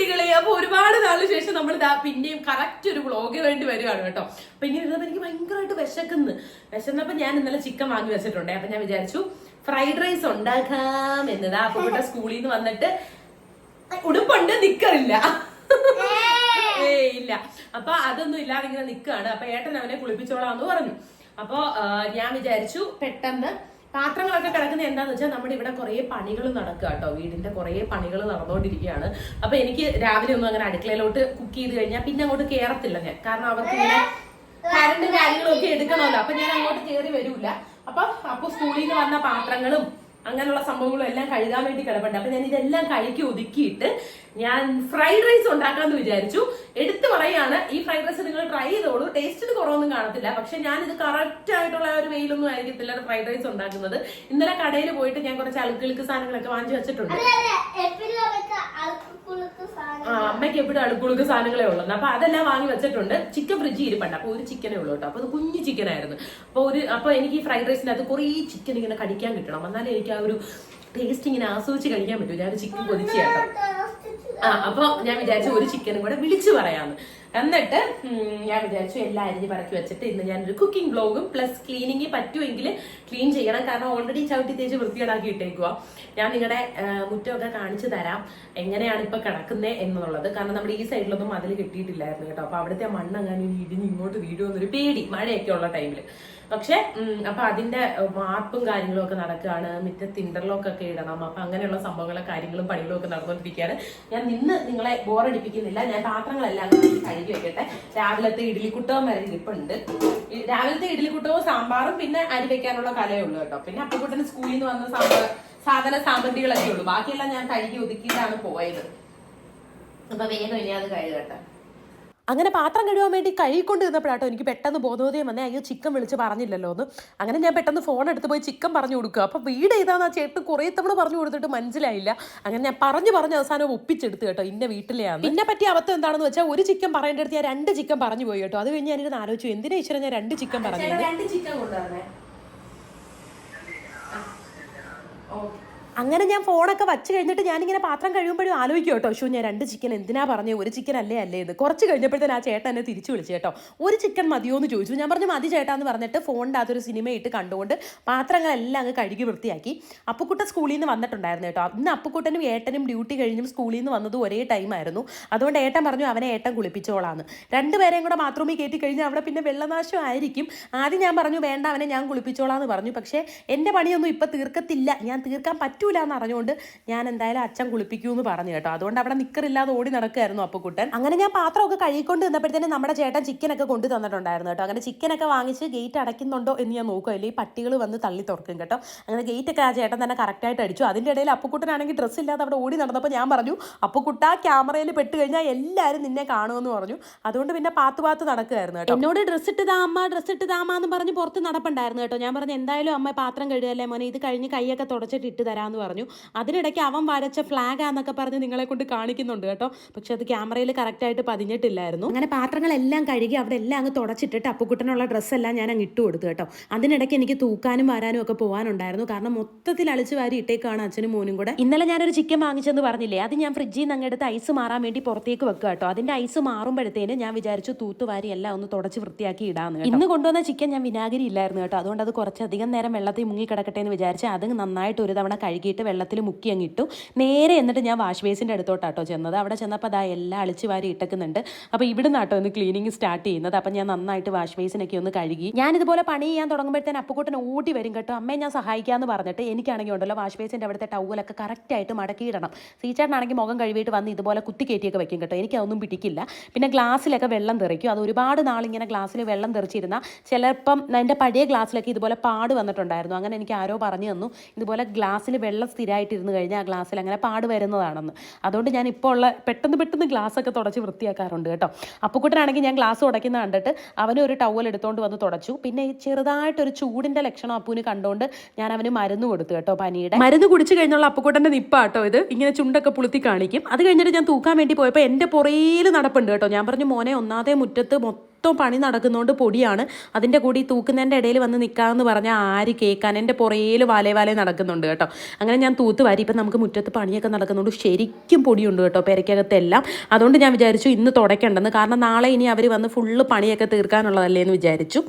കുട്ടികളെ. അപ്പൊ ഒരുപാട് നാളിന് ശേഷം നമ്മൾ ഇതാ പിന്നെയും കറക്റ്റ് ഒരു വ്ളോഗ് വേണ്ടി വരുവാണ് കേട്ടോ. അപ്പൊ ഇങ്ങനെ ഇരുന്നപ്പോ എനിക്ക് ഭയങ്കരമായിട്ട് വിശക്കുന്നു. വിശന്നപ്പോ ഞാൻ ഇന്നലെ ചിക്കൻ വാങ്ങി വെച്ചിട്ടുണ്ടേ. അപ്പൊ ഞാൻ വിചാരിച്ചു ഫ്രൈഡ് റൈസ് ഉണ്ടാക്കാം എന്നതാ. അപ്പൊ ഇവിടെ സ്കൂളിൽ നിന്ന് വന്നിട്ട് ഉടുപ്പുണ്ട് നിക്കറില്ല. ഇല്ല. അപ്പൊ അതൊന്നും ഇല്ലാതെ ഇങ്ങനെ നിക്കാണ്. അപ്പൊ ഏട്ടൻ അവനെ കുളിപ്പിച്ചോളാന്ന് പറഞ്ഞു. അപ്പൊ ഞാൻ വിചാരിച്ചു പെട്ടെന്ന് പാത്രങ്ങളൊക്കെ കിടക്കുന്നത് എന്താന്ന് വെച്ചാൽ നമ്മുടെ ഇവിടെ കുറെ പണികൾ നടക്കുക കേട്ടോ. വീടിന്റെ കുറേ പണികൾ നടന്നുകൊണ്ടിരിക്കുകയാണ്. അപ്പൊ എനിക്ക് രാവിലെ ഒന്നും അങ്ങനെ അടുക്കളയിലോട്ട് കുക്ക് ചെയ്ത് കഴിഞ്ഞാൽ പിന്നെ അങ്ങോട്ട് കേറത്തില്ല ഞാൻ. കാരണം അവർക്ക് ഇങ്ങനെ കറണ്ടും കാര്യങ്ങളൊക്കെ എടുക്കണമല്ലോ. അപ്പൊ ഞാൻ അങ്ങോട്ട് കയറി വരൂല. അപ്പൊ അപ്പൊ സ്കൂളിൽ നിന്ന് വന്ന പാത്രങ്ങളും അങ്ങനെയുള്ള സംഭവങ്ങളും എല്ലാം കഴുകാൻ വേണ്ടി കിടപ്പുണ്ട്. അപ്പൊ ഞാൻ ഇതെല്ലാം കഴുകി ഒതുക്കിയിട്ട് ഞാൻ ഫ്രൈഡ് റൈസ് ഉണ്ടാക്കാന്ന് വിചാരിച്ചു. എടുത്തു പറയാണ് ഈ ഫ്രൈഡ് റൈസ് നിങ്ങൾ ട്രൈ ചെയ്തോളൂ. ടേസ്റ്റിന് കുറവൊന്നും കാണത്തില്ല. പക്ഷെ ഞാൻ ഇത് കറക്റ്റ് ആയിട്ടുള്ള ഒരു വെയിലൊന്നും ആയിരിക്കത്തില്ല ഫ്രൈഡ് റൈസ് ഉണ്ടാക്കുന്നത്. ഇന്നലെ കടയിൽ പോയിട്ട് ഞാൻ കുറച്ച് അളുക്കിളുക്ക് സാധനങ്ങളൊക്കെ വാങ്ങിച്ചു വെച്ചിട്ടുണ്ട്. ആ അമ്മയ്ക്ക് എപ്പോഴും അടുക്കുളുക്ക് സാധനങ്ങളേ ഉള്ളൂ. അപ്പൊ അതെല്ലാം വാങ്ങി വെച്ചിട്ടുണ്ട്. ചിക്കൻ ഫ്രിഡ്ജ് ഇരിപ്പുണ്ട്. അപ്പൊ ഒരു ചിക്കനേ ഉള്ളൂ കേട്ടോ. അപ്പൊ അത് കുഞ്ഞു ചിക്കൻ ആയിരുന്നു അപ്പൊ ഒരു അപ്പൊ എനിക്ക് ഈ ഫ്രൈഡ് റൈസിന് അത് കുറേ ചിക്കൻ ഇങ്ങനെ കടിക്കാൻ കിട്ടണം. എന്നാലേ എനിക്ക് ആ ഒരു ടേസ്റ്റ് ഇങ്ങനെ ആസ്വദിച്ച് കഴിക്കാൻ പറ്റൂ. ഞാൻ ചിക്കൻ പൊതിച്ചു കേട്ടോ ആ അപ്പൊ ഞാൻ വിചാരിച്ചു ഒരു ചിക്കനും കൂടെ വിളിച്ചു പറയാന്ന്. എന്നിട്ട് ഞാൻ വിചാരിച്ചു എല്ലാം അരിഞ്ഞ് പറക്കി വെച്ചിട്ട് ഇന്ന് ഞാനൊരു കുക്കിംഗ് ബ്ലോഗും പ്ലസ് ക്ലീനിങ് പറ്റുമെങ്കിൽ ക്ലീൻ ചെയ്യണം. കാരണം ഓൾറെഡി ചവിട്ടി തേച്ച് വൃത്തികേടാക്കി ഇട്ടേക്കുക ഞാൻ നിങ്ങളുടെ മുറ്റമൊക്കെ കാണിച്ചു തരാം. എങ്ങനെയാണ് ഇപ്പൊ കിടക്കുന്നത് എന്നുള്ളത്. കാരണം നമ്മുടെ ഈ സൈഡിലൊന്നും മതിൽ കിട്ടിയിട്ടില്ലായിരുന്നു കേട്ടോ. അപ്പൊ അവിടുത്തെ ആ മണ്ണ് അങ്ങനെ ഇടിഞ്ഞ് ഇങ്ങോട്ട് വീഴുമെന്നൊരു പേടി മഴയൊക്കെ ഉള്ള ടൈമിൽ പക്ഷെ അപ്പൊ അതിന്റെ വാർപ്പും കാര്യങ്ങളും ഒക്കെ നടക്കുകയാണ് മുറ്റത്ത് ഇന്റർലോക്ക് ഒക്കെ ഇടണം. അപ്പൊ അങ്ങനെയുള്ള സംഭവങ്ങളും കാര്യങ്ങളും പണികളും ഒക്കെ നടന്നുകൊണ്ടിരിക്കുകയാണ്. ഞാൻ നിന്ന് നിങ്ങളെ ബോറടിപ്പിക്കുന്നില്ല ഞാൻ പാത്രങ്ങളെല്ലാം കഴുകി വെക്കട്ടെ. രാവിലത്തെ ഇഡ്ഡലിക്കുട്ടവും വരെ ഇരിപ്പുണ്ട്. രാവിലത്തെ ഇഡ്ഡലിക്കുട്ടവും സാമ്പാറും പിന്നെ അരി വെക്കാനുള്ള കലയേ ഉള്ളൂ കേട്ടോ. പിന്നെ അപ്പക്കുട്ടന് സ്കൂളിൽ നിന്ന് വന്ന സാമ്പാർ സാധന സാമഗ്രികളൊക്കെ ഉള്ളൂ. ബാക്കിയെല്ലാം ഞാൻ കഴുകി ഒതുക്കിയിട്ടാണ് പോയത്. അപ്പൊ വേഗം ഇനി അത് കഴുകട്ടെ. അങ്ങനെ പാത്രം കഴുകാൻ വേണ്ടി കൈകൊണ്ട് നിന്നപ്പോഴാട്ടോ എനിക്ക് പെട്ടെന്ന് ബോധോദയം വന്നേ. അയ്യോ ചിക്കൻ വിളിച്ച് പറഞ്ഞില്ലല്ലോ എന്ന് അങ്ങനെ ഞാൻ പെട്ടെന്ന് ഫോൺ എടുത്ത് പോയി ചിക്കൻ പറഞ്ഞു കൊടുക്കുക. അപ്പോൾ വീട് ഏതാണെന്ന് ആ ചേട്ടൻ കുറേ തവണ പറഞ്ഞു കൊടുത്തിട്ട് മനസ്സിലായില്ല. അങ്ങനെ ഞാൻ പറഞ്ഞു പറഞ്ഞ് അവസാനം ഒപ്പിച്ചെടുത്ത് കേട്ടോ ഇന്ന വീട്ടിലെയാണ് പിന്നെ പറ്റി അബദ്ധം എന്താണെന്ന് വെച്ചാൽ ഒരു ചിക്കൻ പറയേണ്ട അടുത്ത് ഞാൻ രണ്ട് ചിക്കൻ പറഞ്ഞു പോയി കേട്ടോ. അത് കഴിഞ്ഞ് ഞാനിരുന്ന് ആലോചിച്ചു എന്തിനാ ഈശ്വരൻ ഞാൻ രണ്ട് ചിക്കൻ പറഞ്ഞു രണ്ട് ചിക്കൻ കൊണ്ടുവരണേ അങ്ങനെ ഞാൻ ഫോണൊക്കെ വച്ച് കഴിഞ്ഞിട്ട് ഞാനിങ്ങനെ പാത്രം കഴിയുമ്പോഴും ആലോചിക്കും കേട്ടോ ഷോ ഞാൻ രണ്ട് ചിക്കൻ എന്തിനാ പറഞ്ഞു? ഒരു ചിക്കൻ അല്ലേ അല്ലേ ഇത് കുറച്ച് കഴിഞ്ഞപ്പോഴത്തേന് ആ ചേട്ടൻ എന്നെ തിരിച്ചു വിളിച്ചു കേട്ടോ ഒരു ചിക്കൻ മതിയോ എന്ന് ചോദിച്ചു. ഞാൻ പറഞ്ഞു മതി ചേട്ടാ എന്ന് പറഞ്ഞിട്ട് ഫോണിന്റെ അകത്തൊരു സിനിമ ഇട്ട് കണ്ടുകൊണ്ട് പാത്രങ്ങളെല്ലാം അങ്ങ് കഴുകി വൃത്തിയാക്കി. അപ്പുക്കുട്ട സ്കൂളിൽ നിന്ന് വന്നിട്ടുണ്ടായിരുന്നു കേട്ടോ ഇന്ന് അപ്പുക്കുട്ടനും ഏട്ടനും ഡ്യൂട്ടി കഴിഞ്ഞും സ്കൂളിൽ നിന്ന് വന്നത് ഒരേ ടൈമായിരുന്നു അതുകൊണ്ട് ഏട്ടൻ പറഞ്ഞു അവനെ ഏട്ടൻ കുളിപ്പിച്ചോളാന്ന്. രണ്ടുപേരെയും കൂടെ ബാത്റൂമിൽ കയറ്റി കഴിഞ്ഞാൽ അവിടെ പിന്നെ വെള്ളനാശം ആയിരിക്കും. ആദ്യം ഞാൻ പറഞ്ഞു വേണ്ട അവനെ ഞാൻ കുളിപ്പിച്ചോളാം എന്ന് പറഞ്ഞു. പക്ഷേ എന്റെ പണിയൊന്നും ഇപ്പം തീർക്കത്തില്ല ഞാൻ തീർക്കാൻ പറ്റൂല എന്ന് അറിഞ്ഞുകൊണ്ട് ഞാൻ എന്തായാലും അച്ഛൻ കുളിപ്പിക്കൂ എന്ന് പറഞ്ഞു കേട്ടോ. അതുകൊണ്ട് അവിടെ നിക്കറില്ലാതെ ഓടി നടക്കുമായിരുന്നു അപ്പുക്കുട്ടൻ അങ്ങനെ ഞാൻ പാത്രമൊക്കെ കഴുകിക്കൊണ്ട് നിന്നപ്പോഴത്തേനും നമ്മുടെ ചേട്ടൻ ചിക്കനൊക്കെ കൊണ്ടു തന്നിട്ടുണ്ടായിരുന്നു കേട്ടോ. അങ്ങനെ ചിക്കനൊക്കെ വാങ്ങിച്ച് ഗേറ്റ് അടയ്ക്കുന്നുണ്ടോ എന്ന് ഞാൻ നോക്കുക അല്ലെങ്കിൽ പട്ടികൾ വന്ന് തള്ളി തുറക്കും കേട്ടോ. അങ്ങനെ ഗേറ്റ് ഒക്കെ ആ ചേട്ടൻ തന്നെ കറക്റ്റായിട്ട് അടിച്ചു. അതിന്റെ ഇടയിൽ അപ്പുക്കുട്ടനാണെങ്കിൽ ഡ്രസ്സ് ഇല്ലാതെ അവിടെ ഓടി നടന്നപ്പോൾ ഞാൻ പറഞ്ഞു അപ്പുക്കുട്ട ക്യാമറയിൽ പെട്ട് കഴിഞ്ഞാൽ എല്ലാവരും നിന്നെ കാണുമെന്ന് പറഞ്ഞു. അതുകൊണ്ട് പിന്നെ പാത്ത് പാത്ത് നടക്കുമായിരുന്നു കേട്ടോ. എന്നോട് ഡ്രസ്സ് ഇട്ട് താമ്മ ഡ്രസ്സ് ഇട്ട് താമ്മ എന്ന് പറഞ്ഞ് പുറത്ത് നടപ്പുണ്ടായിരുന്നു കേട്ടോ. ഞാൻ പറഞ്ഞു എന്തായാലും അമ്മ പാത്രം കഴുകല്ലേ മോനെ? ഇത് കഴിഞ്ഞ് കൈയൊക്കെ തുടച്ചിട്ട് ഇട്ട് തരാമെന്ന് പറഞ്ഞു. അതിനിടയ്ക്ക് അവൻ വരച്ച ഫ്ലാഗ് ആന്നൊക്കെ പറഞ്ഞ് നിങ്ങളെ കൊണ്ട് കാണിക്കുന്നുണ്ട് കേട്ടോ. പക്ഷെ അത് ക്യാമറയിൽ കറക്റ്റായിട്ട് പതിഞ്ഞിട്ടില്ലായിരുന്നു. അങ്ങനെ പാത്രങ്ങളെല്ലാം കഴുകി അവിടെ എല്ലാം അങ്ങ് തുടച്ചിട്ടിട്ട് അപ്പുക്കുട്ടനുള്ള ഡ്രസ്സെല്ലാം ഞാൻ അങ്ങ് ഇട്ട് കൊടുത്തു കേട്ടോ. അതിനിടയ്ക്ക് എനിക്ക് തൂക്കാനും വരാനും ഒക്കെ പോകാനുണ്ടായിരുന്നു. കാരണം മൊത്തത്തിൽ അളിച്ചു വാരി ഇട്ടേക്കാണ് അച്ഛനും മോനും കൂടെ. ഇന്നലെ ഞാനൊരു ചിക്കൻ വാങ്ങിച്ചെന്ന് പറഞ്ഞില്ലേ? അത് ഞാൻ ഫ്രിഡ്ജിൽ നിന്ന് അങ്ങെടുത്ത് ഐസ് മാറാൻ വേണ്ടി പുറത്തേക്ക് വെക്കുക കേട്ടോ. അതിന്റെ ഐസ് മാറുമ്പോഴത്തേന് ഞാൻ വിചാരിച്ചു തൂത്തുവാരി എല്ലാം ഒന്ന് തുടച്ച് വൃത്തിയാക്കി ഇടാന്ന്. ഇന്ന് കൊണ്ടുവന്ന ചിക്കൻ ഞാൻ വിനാഗിരി ഇല്ലായിരുന്നു കേട്ടോ. അതുകൊണ്ട് അത് കുറച്ചധികം നേരം വെള്ളത്തിൽ മുങ്ങി കിടക്കട്ടെ എന്ന് വിചാരിച്ച് അത് നന്നായിട്ട് ഒരു തവണ കഴുകിയിട്ട് വെള്ളത്തിൽ മുക്കി അങ്ങ് ഇട്ടു. നേരെ എന്നിട്ട് ഞാൻ വാഷ് ബേസിന്റെ അടുത്തോട്ടാട്ടോ ചെന്നത്. അവിടെ ചെന്നപ്പോൾ അതാ എല്ലാം അളിച്ച് വാരി ഇട്ടക്കുന്നുണ്ട്. അപ്പോൾ ഇവിടുന്ന് കേട്ടോ ഒന്ന് ക്ലീനിങ് സ്റ്റാർട്ട് ചെയ്യുന്നത്. അപ്പം ഞാൻ നന്നായിട്ട് വാഷ് ബേസിനൊക്കെ ഒന്ന് കഴുകി. ഞാനിതുപോലെ പണി ചെയ്യാൻ തുടങ്ങുമ്പോഴത്തേന് അപ്പുകൂട്ടൻ ഓടി വരും കേട്ടോ. അമ്മയെ ഞാൻ സഹായിക്കാമെന്ന് പറഞ്ഞിട്ട് എനിക്കാണെങ്കിൽ ഉണ്ടല്ലോ വാഷ് ബേസിന്റെ അവിടുത്തെ ടവലൊക്കെ കറക്റ്റായിട്ട് മടക്കിയിടണം സീച്ചേട്ടനാണെങ്കിൽ മുഖം കഴുകിയിട്ട് വന്ന് ഇതുപോലെ കുത്തി കയറ്റിയൊക്കെ വെക്കും കേട്ടോ. എനിക്കതൊന്നും പിടിക്കില്ല. പിന്നെ ഗ്ലാസ്സിലൊക്കെ വെള്ളം തെറിക്കും. അത് ഒരുപാട് നാളിങ്ങനെ ഗ്ലാസ്സിൽ വെള്ളം തെറിച്ചിരുന്ന ചിലപ്പം എന്റെ പഴയ ഗ്ലാസ്സിലൊക്കെ ഇതുപോലെ പാട് വന്നിട്ടുണ്ടായിരുന്നു. അങ്ങനെ എനിക്ക് ആരോ പറഞ്ഞു തന്നു. ഇതുപോലെ ഗ്ലാസ്സിൽ വെള്ളം സ്ഥിരമായിട്ടിരുന്ന് കഴിഞ്ഞാൽ ആ ഗ്ലാസ്സിൽ അങ്ങനെ പാട് വരുന്നതാണെന്ന്. അതുകൊണ്ട് ഞാൻ ഇപ്പോൾ ഉള്ള പെട്ടെന്ന് പെട്ടെന്ന് ഗ്ലാസ് ഒക്കെ തുടച്ച് വൃത്തിയാക്കാറുണ്ട് കേട്ടോ. അപ്പുക്കുട്ടനാണെങ്കിൽ ഞാൻ ഗ്ലാസ് ഉടയ്ക്കുന്ന കണ്ടിട്ട് അവനും ഒരു ടവൽ എടുത്തുകൊണ്ട് വന്ന് തുടച്ചു. പിന്നെ ഈ ചെറുതായിട്ടൊരു ചൂടിന്റെ ലക്ഷണം അപ്പുവിന് കണ്ടുകൊണ്ട് ഞാൻ അവന് മരുന്ന് കൊടുത്തു കേട്ടോ പനിയുടെ. മരുന്ന് കുടിച്ചു കഴിഞ്ഞുള്ള അപ്പുക്കുട്ടന്റെ നിപ്പാട്ടോ ഇത്? ഇങ്ങനെ ചുണ്ടൊക്കെ പുളുത്തി കാണിക്കും. അത് കഴിഞ്ഞിട്ട് ഞാൻ തൂക്കാൻ വേണ്ടി പോയപ്പോൾ എന്റെ പുറയിൽ നടപ്പുണ്ട് കേട്ടോ. ഞാൻ പറഞ്ഞു മോനെ ഒന്നാതെ മുറ്റത്ത് മൊത്തം പണി നടക്കുന്നതുകൊണ്ട് പൊടിയാണ്. അതിന്റെ കൂടി തൂക്കുന്നതിന്റെ ഇടയിൽ വന്ന് നിൽക്കാമെന്ന് പറഞ്ഞാൽ ആര് കേൾക്കാൻ എന്റെ പുറയിൽ വാലേ വാലേ നടക്കുന്നുണ്ട് കേട്ടോ. അങ്ങനെ ഞാൻ തൂത്ത് വാരി. ഇപ്പം നമുക്ക് മുറ്റത്ത് പണിയൊക്കെ നടക്കുന്നുണ്ട് ശരിക്കും പൊടിയുണ്ട് കേട്ടോ പെരയ്ക്കകത്തെല്ലാം അതുകൊണ്ട് ഞാൻ വിചാരിച്ചു ഇന്ന് തുടയ്ക്കേണ്ടെന്ന്. കാരണം നാളെ ഇനി അവർ വന്ന് ഫുള്ള് പണിയൊക്കെ തീർക്കാനുള്ളതല്ലേ എന്ന് വിചാരിച്ചു.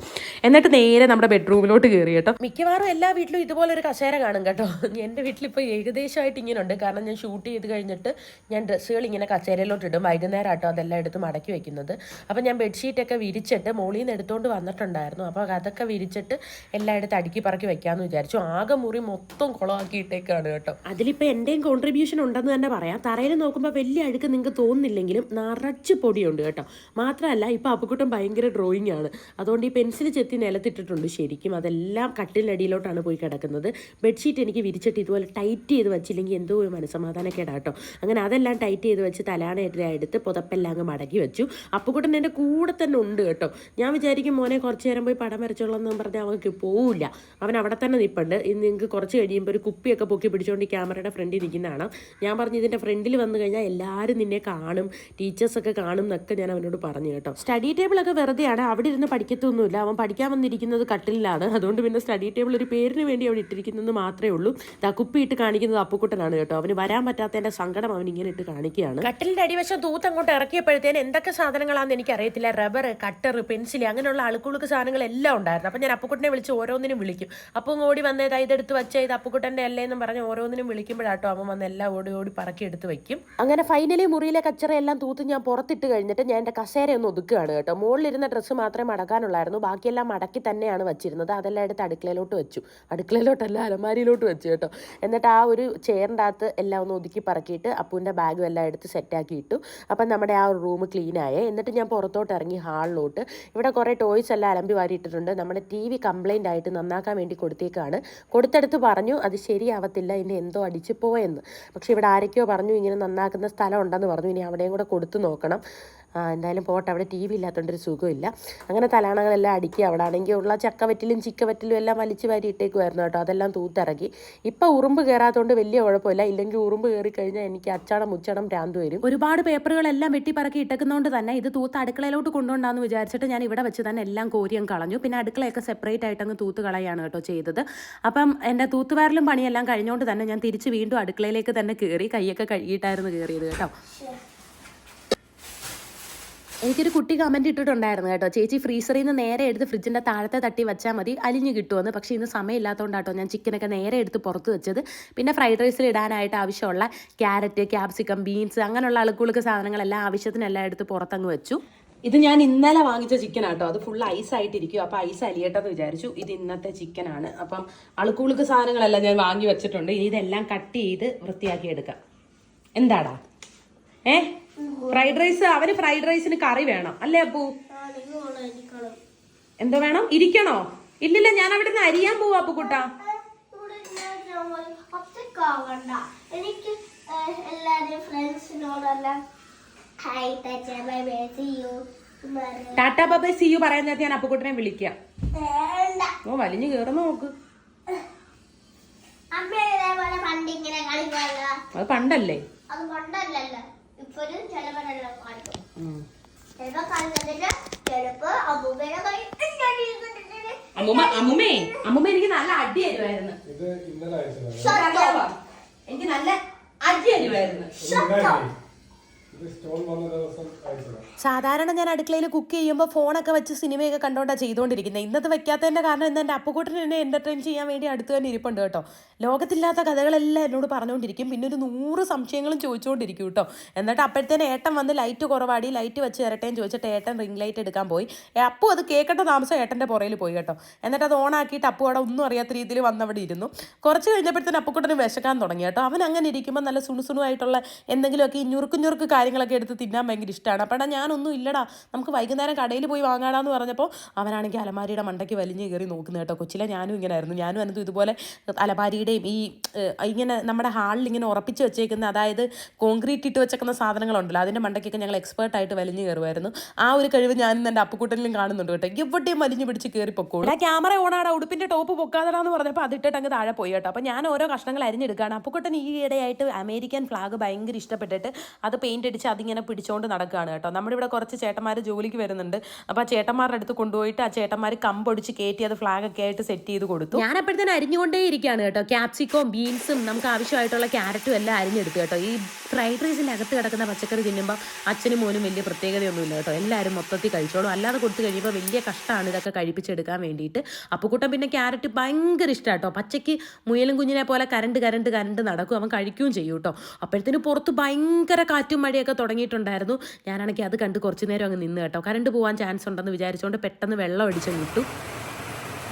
എന്നിട്ട് നേരെ നമ്മുടെ ബെഡ്റൂമിലോട്ട് കയറി കേട്ടോ. മിക്കവാറും എല്ലാ വീട്ടിലും ഇതുപോലെ ഒരു കസേര കാണും കേട്ടോ. എന്റെ വീട്ടിലിപ്പോൾ ഏകദേശമായിട്ട് ഇങ്ങനെയുണ്ട് കാരണം ഞാൻ ഷൂട്ട് ചെയ്ത് കഴിഞ്ഞിട്ട് ഞാൻ ഡ്രസ്സുകൾ ഇങ്ങനെ കസേരയിലോട്ട് ഇടും. വൈകുന്നേരം ആട്ടോ അതെല്ലാം എടുത്ത് മടക്കി വെക്കുന്നത്. അപ്പം ഞാൻ ബെഡ്ഷീറ്റൊക്കെ വിരിച്ചിട്ട് മോളിൽ നിന്ന് എടുത്തുകൊണ്ട് വന്നിട്ടുണ്ടായിരുന്നു. അപ്പോൾ അതൊക്കെ വിരിച്ചിട്ട് എല്ലായിടത്തും അടുക്കി പറക്കി വെക്കാമെന്ന് വിചാരിച്ചു. ആകെ മുറി മൊത്തം കുളമാക്കിയിട്ടേക്കാണ് കേട്ടോ. അതിലിപ്പോൾ എന്റെയും കോൺട്രിബ്യൂഷൻ ഉണ്ടെന്ന് തന്നെ പറയാം. തറയിൽ നോക്കുമ്പോൾ വലിയ അഴുക്ക് നിങ്ങൾക്ക് തോന്നുന്നില്ലെങ്കിലും നിറച്ച് പൊടിയുണ്ട് കേട്ടോ. മാത്രമല്ല ഇപ്പോൾ അപ്പുക്കുട്ടം ഭയങ്കര ഡ്രോയിങ് ആണ്. അതുകൊണ്ട് ഈ പെൻസിൽ ചെത്തി നിലത്തിട്ടിട്ടുണ്ട് ശരിക്കും. അതെല്ലാം കട്ടിലടിയിലോട്ടാണ് പോയി കിടക്കുന്നത്. ബെഡ്ഷീറ്റ് എനിക്ക് വിരിച്ചിട്ട് ഇതുപോലെ ടൈറ്റ് ചെയ്ത് വെച്ചില്ലെങ്കിൽ എന്തോ ഒരു മനസ്സമാധാനക്കേടാ കേട്ടോ. അങ്ങനെ അതെല്ലാം ടൈറ്റ് ചെയ്ത് വെച്ച് തലാണ എടുത്ത് പുതപ്പെല്ലാം അങ്ങ് മടക്കി വെച്ചു. അപ്പുക്കുട്ടൻ എന്റെ കൂടെ തന്നെ ഉണ്ട് കേട്ടോ. ഞാൻ വിചാരിക്കും മോനെ കുറച്ച് നേരം പോയി പടം വരച്ചോളാം എന്ന് പറഞ്ഞാൽ അവർക്ക് പോവില്ല. അവൻ അവിടെ തന്നെ നിൽപ്പുണ്ട് ഇന്ന് നിങ്ങൾക്ക് കുറച്ച് കഴിയുമ്പോൾ ഒരു കുപ്പിയൊക്കെ പൊക്കി പിടിച്ചുകൊണ്ട് ക്യാമറയുടെ ഫ്രണ്ടിൽ നിൽക്കുന്നതാണ് ഞാൻ പറഞ്ഞു ഇതിന്റെ ഫ്രണ്ടിൽ വന്നു കഴിഞ്ഞാൽ എല്ലാവരും നിന്നെ കാണും ടീച്ചേഴ്സൊക്കെ കാണും എന്നൊക്കെ ഞാൻ അവനോട് പറഞ്ഞു കേട്ടോ. സ്റ്റഡി ടേബിളൊക്കെ വെറുതെയാണ്. അവിടെ ഇരുന്ന് പഠിക്കത്തൊന്നുമില്ല. അവൻ പഠിക്കാൻ വന്നിരിക്കുന്നത് കട്ടിലാണ് അതുകൊണ്ട് പിന്നെ സ്റ്റഡി ടേബിൾ ഒരു പേരിന് വേണ്ടി അവിടെ ഇട്ടിരിക്കുന്നത് മാത്രമേ ഉള്ളൂ. ദാ കുപ്പി ഇട്ട് കാണിക്കുന്നത് അപ്പുക്കുട്ടനാണ് കേട്ടോ. അവന് വരാൻ പറ്റാത്തതിന്റെ സങ്കടം അവൻ ഇങ്ങനെ ഇട്ട് കാണിക്കുകയാണ്. കട്ടിലിന്റെ അടിവശം തൂത്ത് അങ്ങോട്ട് ഇറക്കിയപ്പോഴത്തേന് എന്തൊക്കെ സാധനങ്ങളാണെന്ന് എനിക്കറിയത്തില്ല. റബ്ബർ കട്ടർ പെൻസിൽ അങ്ങനെയുള്ള അളുക്കുളുക്ക് സാധനങ്ങളെല്ലാം ഉണ്ടായിരുന്നു. അപ്പം ഞാൻ അപ്പുക്കുട്ടനെ വിളിച്ച് ഓരോന്നിനും വിളിക്കും. അപ്പം ഓടി വന്നേതാ ഇതെടുത്ത് വെച്ച ഇത് അപ്പുക്കുട്ടന്റെ അല്ലേ എന്നും പറഞ്ഞ് ഓരോന്നിനും വിളിക്കുമ്പോഴാട്ടോ അമ്മ വന്ന് എല്ലാം ഓടി ഓടി പറക്കി എടുത്ത് വെക്കും അങ്ങനെ ഫൈനലി മുറിയിലെ കച്ചറ എല്ലാം തൂത്ത് ഞാൻ പുറത്തിട്ട് കഴിഞ്ഞിട്ട് ഞാൻ എന്റെ കസേര ഒന്ന് ഒതുക്കുകയാണ് കേട്ടോ. മുകളിലിരുന്ന ഡ്രസ്സ് മാത്രമേ മടക്കാനുള്ളായിരുന്നു. ബാക്കിയെല്ലാം മടക്കി തന്നെയാണ് വെച്ചിരുന്നത്. അതെല്ലാം എടുത്ത് അടുക്കളയിലോട്ട് വെച്ചു. അടുക്കളയിലോട്ടല്ല അലമാരിയിലോട്ട് വെച്ചു കേട്ടോ. എന്നിട്ട് ആ ഒരു ചെയറിന്റെ അകത്ത് എല്ലാം ഒന്ന് ഒതുക്കി പറക്കിയിട്ട് അപ്പൂന്റെ ബാഗും എല്ലാം എടുത്ത് സെറ്റാക്കി ഇട്ടു. അപ്പം നമ്മുടെ ആ ഒരു റൂം ക്ലീനായേ എന്നിട്ട് ഞാൻ പുറത്തോട്ട് ഇറങ്ങി ഹാളിലോട്ട് ഇവിടെ കുറേ ടോയ്സ് എല്ലാം അലമ്പി വാരിയിട്ടിട്ടുണ്ട്. നമ്മുടെ ടി വി കംപ്ലൈന്റ് ആയിട്ട് നന്നാക്കാൻ വേണ്ടി കൊടുത്തേക്കാണ്. കൊടുത്തെടുത്ത് പറഞ്ഞു അത് ശരിയാവത്തില്ല ഇനി എന്തോ അടിച്ചു പോയെന്ന്. പക്ഷേ ഇവിടെ ആരൊക്കെയോ പറഞ്ഞു ഇങ്ങനെ നന്നാക്കുന്ന സ്ഥലം ഉണ്ടെന്ന് പറഞ്ഞു. ഇനി അവിടെയും കൂടെ കൊടുത്തു നോക്കണം. എന്തായാലും പോട്ടെ അവിടെ ടി വി ഇല്ലാത്തതുകൊണ്ടൊരു സുഖമില്ല. അങ്ങനെ തലാണകളെല്ലാം അടുക്കി അവിടെ. ആണെങ്കിൽ ഉള്ള ചക്കവറ്റിലും ചിക്കവറ്റിലും എല്ലാം വലിച്ചു വാരി ഇട്ടേക്കുമായിരുന്നു കേട്ടോ. അതെല്ലാം തൂത്തിറക്കി. ഇപ്പം ഉറുമ്പ് കയറാത്തതുകൊണ്ട് വലിയ കുഴപ്പമില്ല. ഇല്ലെങ്കിൽ ഉറുമ്പ് കയറി കഴിഞ്ഞാൽ എനിക്ക് അച്ചാടം മുച്ചടം ഭ്രാന്ത് വരും. ഒരുപാട് പേപ്പറുകളെല്ലാം വെട്ടിപ്പറക്കി ഇട്ടേക്കുന്നതുകൊണ്ട് തന്നെ ഇത് തൂത്ത് അടുക്കളയിലോട്ട് കൊണ്ടുകൊണ്ടാന്ന് വിചാരിച്ചിട്ട് ഞാൻ ഇവിടെ വെച്ച് തന്നെ എല്ലാം കോരിയും കളഞ്ഞു. പിന്നെ അടുക്കളയൊക്കെ സെപ്പറേറ്റ് ആയിട്ട് അങ്ങ് തൂത്ത് കളയാണ് കേട്ടോ ചെയ്തത്. അപ്പം എന്റെ തൂത്തുവാരലും പണിയെല്ലാം കഴിഞ്ഞുകൊണ്ട് തന്നെ ഞാൻ തിരിച്ച് വീണ്ടും അടുക്കളയിലേക്ക് തന്നെ കയറി കൈയൊക്കെ കഴുകിയിട്ടായിരുന്നു കയറിയത് കേട്ടോ. എനിക്കൊരു കുട്ടി കമന്റ് ഇട്ടിട്ടുണ്ടായിരുന്നു കേട്ടോ. ചേച്ചി ഫ്രീസറിൽ നിന്ന് നേരെ എടുത്ത് ഫ്രിഡ്ജിന്റെ താഴത്തെ തട്ടി വെച്ചാൽ മതി. അലിഞ്ഞു കിട്ടുമെന്ന് പക്ഷേ ഇന്ന് സമയമില്ലാത്തതുകൊണ്ടാട്ടോ ഞാൻ ചിക്കനൊക്കെ നേരെ എടുത്ത് പുറത്ത് വെച്ചത്. പിന്നെ ഫ്രൈഡ് റൈസിൽ ഇടാനായിട്ട് ആവശ്യമുള്ള ക്യാരറ്റ് ക്യാപ്സിക്കം ബീൻസ് അങ്ങനെയുള്ള അളുക്കുളുക്ക് സാധനങ്ങളെല്ലാം ആവശ്യത്തിനെല്ലാം എടുത്ത് പുറത്തങ്ങ് വെച്ചു. ഇത് ഞാൻ ഇന്നലെ വാങ്ങിച്ച ചിക്കൻ ആട്ടോ. അത് ഫുൾ ഐസ് ആയിട്ടിരിക്കും. അപ്പോൾ ഐസ് അലിയട്ടെന്ന് വിചാരിച്ചു. ഇത് ഇന്നത്തെ ചിക്കനാണ് അപ്പം അളുക്കുളുക്ക് സാധനങ്ങളെല്ലാം ഞാൻ വാങ്ങി വെച്ചിട്ടുണ്ട്. ഇനി ഇതെല്ലാം കട്ട് ചെയ്ത് വൃത്തിയാക്കി എടുക്കാം. എന്താടാ? ഏ? ഫ്രൈഡ് റൈസ് അവന് ഫ്രൈഡ് റൈസിന് കറി വേണം. അല്ലേ അപ്പു? എന്തോ വേണം? ഇരിക്കണോ? ഇല്ലില്ല ഞാൻ അവിടെ നിന്ന് അരിയാൻ പോവാ അപ്പുക്കുട്ട ഒറ്റക്കാവണ്ട എനിക്ക് ഫ്രണ്ട്സിനോടെല്ലാം ഹായ് യു ടാറ്റ ബബ സി യു പറയാൻ നേരത്തെ ഞാൻ അപ്പുക്കുട്ടനെ വിളിക്കാം. ഓ വലിഞ്ഞു കേറുന്ന നോക്ക്. അത് പണ്ടല്ലേ? അത് കൊണ്ടല്ലല്ലോ ഇപ്പൊ ഒരു ചിലവരെല്ലാം കാണിക്കും. ഉം. ചിലപ്പോ കളിച്ചിട്ട് ചിലപ്പോ അമ്മൂമ്മയുടെ കൈ ഇങ്ങനെ അമ്മുമ്മ അമ്മുമ്മേ എനിക്ക് നല്ല അടി തരുമായിരുന്നു എനിക്ക് നല്ല അടി തരുമായിരുന്നു സാധാരണ ഞാൻ അടുക്കളയിൽ കുക്ക് ചെയ്യുമ്പോൾ ഫോണൊക്കെ വെച്ച് സിനിമയൊക്കെ കണ്ടോണ്ടാണ് ചെയ്തുകൊണ്ടിരിക്കുന്നത് ഇന്നത്തെ വെക്കാത്തതിന്റെ കാരണം ഇന്ന് എന്റെ അപ്പുകൂട്ടൻ എന്നെ എന്റർടൈൻ ചെയ്യാൻ വേണ്ടി അടുത്ത് തന്നെ ഇരിപ്പുണ്ട് കേട്ടോ. ലോകത്തില്ലാത്ത കഥകളെല്ലാം എന്നോട് പറഞ്ഞുകൊണ്ടിരിക്കും പിന്നെ ഒരു നൂറ് സംശയങ്ങളും ചോദിച്ചുകൊണ്ടിരിക്കും കേട്ടോ. എന്നിട്ട് അപ്പോഴത്തേന് ഏട്ടൻ വന്ന് ലൈറ്റ് കുറവാടി ലൈറ്റ് വെച്ച് തരട്ടേന്ന് ചോദിച്ചിട്ട് ഏട്ടൻ റിംഗ് ലൈറ്റ് എടുക്കാൻ പോയി. അപ്പോൾ അപ്പു അത് കേൾക്കേണ്ട താമസം ഏട്ടന്റെ പുറയിൽ പോയി കേട്ടോ. എന്നിട്ട് അത് ഓണാക്കിയിട്ട് അപ്പു അവിടെ ഒന്നും അറിയാത്ത രീതിയിൽ വന്നവിടെ ഇരുന്നു. കുറച്ച് കഴിഞ്ഞപ്പോഴത്തേന് അപ്പുക്കുട്ടന് വിശക്കാൻ തുടങ്ങി കേട്ടോ. അവൻ അങ്ങനെ ഇരിക്കുമ്പോൾ നല്ല സുണുസുണുമായിട്ടുള്ള എന്തെങ്കിലുമൊക്കെ ഈ ഞുറുക്ക് ഞുറുക്ക് കാര്യങ്ങളൊക്കെ എടുത്ത് തിന്നാൻ ഭയങ്കര ഇഷ്ടമാണ് അപ്പം ഞാനൊന്നും ഇല്ലടാ. നമുക്ക് വൈകുന്നേരം കടയിൽ പോയി വാങ്ങാടാന്ന് പറഞ്ഞപ്പോൾ അവനാണെങ്കിൽ അലമാരിയുടെ മണ്ടയ്ക്ക് വലിഞ്ഞ് കയറി നോക്കുന്ന കേട്ടോ. കൊച്ചിലെ ഞാനും ഇങ്ങനെ ആയിരുന്നു. ഞാനും അനന്തും ഇതുപോലെ അലമാരിയുടെയും ഈ ഇങ്ങനെ നമ്മുടെ ഹാളിൽ ഇങ്ങനെ ഉറപ്പിച്ച് വെച്ചേക്കുന്ന അതായത് കോൺക്രീറ്റ് ഇട്ട് വെച്ചേക്കുന്ന സാധനങ്ങളുണ്ടല്ലോ. അതിന്റെ മണ്ടയ്ക്കൊക്കെ ഞങ്ങൾ എക്സ്പേർട്ടായിട്ട് വലിഞ്ഞ് കയറുമായിരുന്നു. ആ ഒരു കഴിവ് ഞാനും എന്റെ അപ്പുക്കുട്ടനിലും കാണുന്നുണ്ട് കേട്ടോ. എവിടെയും വലിഞ്ഞ് പിടിച്ച് കയറി പൊക്കോളൂ. ക്യാമറ ഓണാടാ ഉടുപ്പിന്റെ ടോപ്പ് പൊക്കാതടാന്ന് പറഞ്ഞപ്പോൾ അതിട്ടിട്ട് അങ്ങ് താഴെ പോയി കേട്ടോ. അപ്പോൾ ഞാൻ ഓരോ കഷ്ണങ്ങൾ അരിഞ്ഞെടുക്കുകയാണ് അപ്പുക്കുട്ടൻ ഈ ഇടയായിട്ട് അമേരിക്കൻ ഫ്ലാഗ് ഭയങ്കര ഇഷ്ടപ്പെട്ടിട്ട് അത് പെയിന്റ് അടിച്ച് അതിങ്ങനെ പിടിച്ചുകൊണ്ട് നടക്കുകയാണ് കേട്ടോ. നമ്മുടെ ഇവിടെ കുറച്ച് ചേട്ടന്മാർ ജോലിക്ക് വരുന്നുണ്ട്. അപ്പോൾ ആ ചേട്ടന്മാരുടെ അടുത്ത് കൊണ്ടുപോയിട്ട് ആ ചേട്ടന്മാർ കമ്പൊടിച്ച് കയറ്റി അത് ഫ്ലാഗ് ഒക്കെ ആയിട്ട് സെറ്റ് ചെയ്ത് കൊടുത്തു. ഞാൻ അപ്പോഴത്തേനും അരിഞ്ഞുകൊണ്ടേ ഇരിക്കുകയാണ് കേട്ടോ. ക്യാപ്സിക്കോം ബീൻസും നമുക്ക് ആവശ്യമായിട്ടുള്ള ക്യാരറ്റും എല്ലാം അരിഞ്ഞെടുത്തു കേട്ടോ. ഈ ഫ്രൈഡ് റൈസിന്റെ അകത്ത് കിടക്കുന്ന പച്ചക്കറി തിന്നുമ്പോൾ അച്ഛനും മോനും വലിയ പ്രത്യേകതയൊന്നുമില്ല കേട്ടോ. എല്ലാവരും മൊത്തത്തിൽ കഴിച്ചോളും. അല്ലാതെ കൊടുത്തു കഴിയുമ്പോൾ വലിയ കഷ്ടമാണ് ഇതൊക്കെ കഴിപ്പിച്ചെടുക്കാൻ വേണ്ടിയിട്ട്. അപ്പുക്കുട്ടൻ പിന്നെ ക്യാരറ്റ് ഭയങ്കര ഇഷ്ടമാണ് കേട്ടോ. പച്ചയ്ക്ക് മുയലും കുഞ്ഞിനെ പോലെ കരണ്ട് കരണ്ട് കരണ്ട് നടക്കും. അവൻ കഴിക്കുകയും ചെയ്യും കേട്ടോ. അപ്പോഴത്തേന് പുറത്ത് ഭയങ്കര കാറ്റും മഴയൊക്കെ തുടങ്ങിയിട്ടുണ്ടായിരുന്നു. ഞാനാണെങ്കിൽ അത് കണ്ട് കുറച്ച് നേരം അങ്ങ് നിന്ന് കേട്ടോ. കറണ്ട് പോകാൻ ചാൻസ് ഉണ്ടെന്ന് വിചാരിച്ചുകൊണ്ട് പെട്ടെന്ന് വെള്ളം അടിച്ചങ്ങ് ഇട്ടു. ദാ